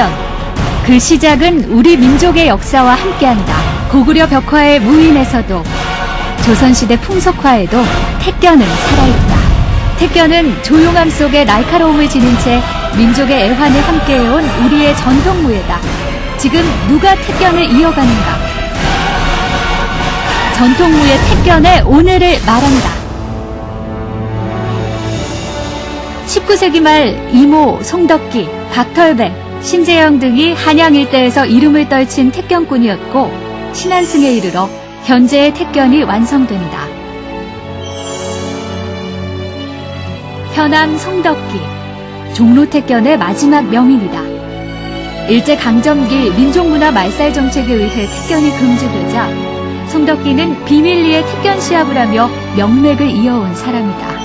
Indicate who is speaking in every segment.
Speaker 1: 택견. 그 시작은 우리 민족의 역사와 함께한다. 고구려 벽화의 무인에서도 조선시대 풍속화에도 택견은 살아있다. 택견은 조용함 속에 날카로움을 지닌 채 민족의 애환을 함께해온 우리의 전통 무예다. 지금 누가 택견을 이어가는가? 전통 무예 택견의 오늘을 말한다. 19세기 말 이모, 송덕기, 박털배, 신재영 등이 한양 일대에서 이름을 떨친 택견꾼이었고 신안승에 이르러 현재의 택견이 완성된다. 현암 송덕기, 종로 택견의 마지막 명인이다. 일제강점기 민족문화 말살 정책에 의해 택견이 금지되자 송덕기는 비밀리에 택견 시합을 하며 명맥을 이어온 사람이다.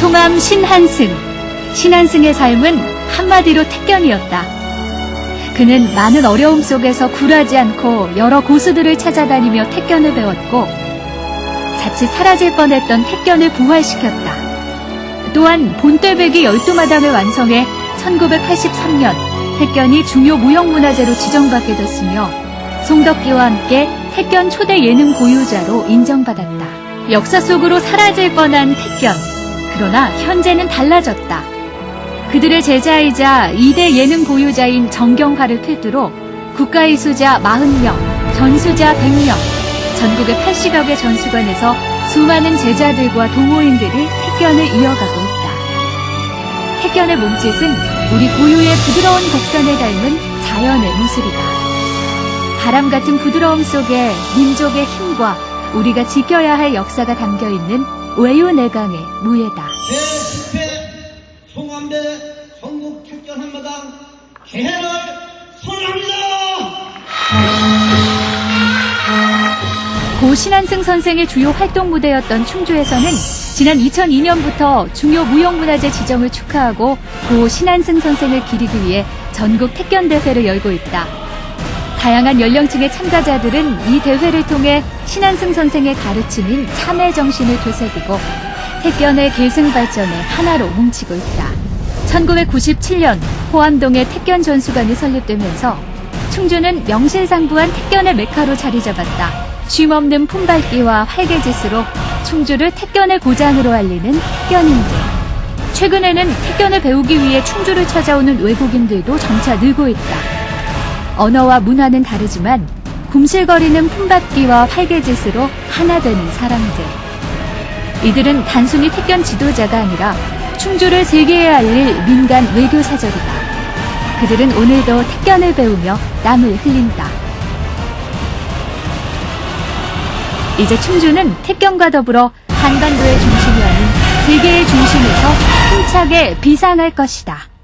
Speaker 1: 송암 신한승. 신한승의 삶은 한마디로 택견이었다. 그는 많은 어려움 속에서 굴하지 않고 여러 고수들을 찾아다니며 택견을 배웠고 자칫 사라질 뻔했던 택견을 부활시켰다. 또한 본떼배기 열두마당을 완성해 1983년 택견이 중요 무형문화재로 지정받게 됐으며 송덕기와 함께 택견 초대 예능 보유자로 인정받았다. 역사 속으로 사라질 뻔한 택견. 그러나 현재는 달라졌다. 그들의 제자이자 2대 예능 보유자인 정경화를 필두로 국가이수자 40명, 전수자 100명, 전국의 80여 개 전수관에서 수많은 제자들과 동호인들이 택견을 이어가고 있다. 택견의 몸짓은 우리 고유의 부드러운 곡선을 닮은 자연의 모습이다. 바람 같은 부드러움 속에 민족의 힘과 우리가 지켜야 할 역사가 담겨 있는 외유내강의 무예다.
Speaker 2: 제10회 송암대 전국 택견 한마당 개회를 선언합니다.
Speaker 1: 고 신한승 선생의 주요 활동 무대였던 충주에서는 지난 2002년부터 중요 무형문화재 지정을 축하하고 고 신한승 선생을 기리기 위해 전국 택견 대회를 열고 있다. 다양한 연령층의 참가자들은 이 대회를 통해 신한승 선생의 가르침인 참회 정신을 되새기고 택견의 계승 발전에 하나로 뭉치고 있다. 1997년 호암동에 택견 전수관이 설립되면서 충주는 명실상부한 택견의 메카로 자리 잡았다. 쉼없는 품밟기와 활개짓으로 충주를 택견의 고장으로 알리는 택견인들. 최근에는 택견을 배우기 위해 충주를 찾아오는 외국인들도 점차 늘고 있다. 언어와 문화는 다르지만 굼실거리는 품밟기와 활개짓으로 하나 되는 사람들. 이들은 단순히 택견 지도자가 아니라 충주를 세계에 알릴 민간 외교 사절이다. 그들은 오늘도 택견을 배우며 땀을 흘린다. 이제 충주는 택견과 더불어 한반도의 중심이 아닌 세계의 중심에서 힘차게 비상할 것이다.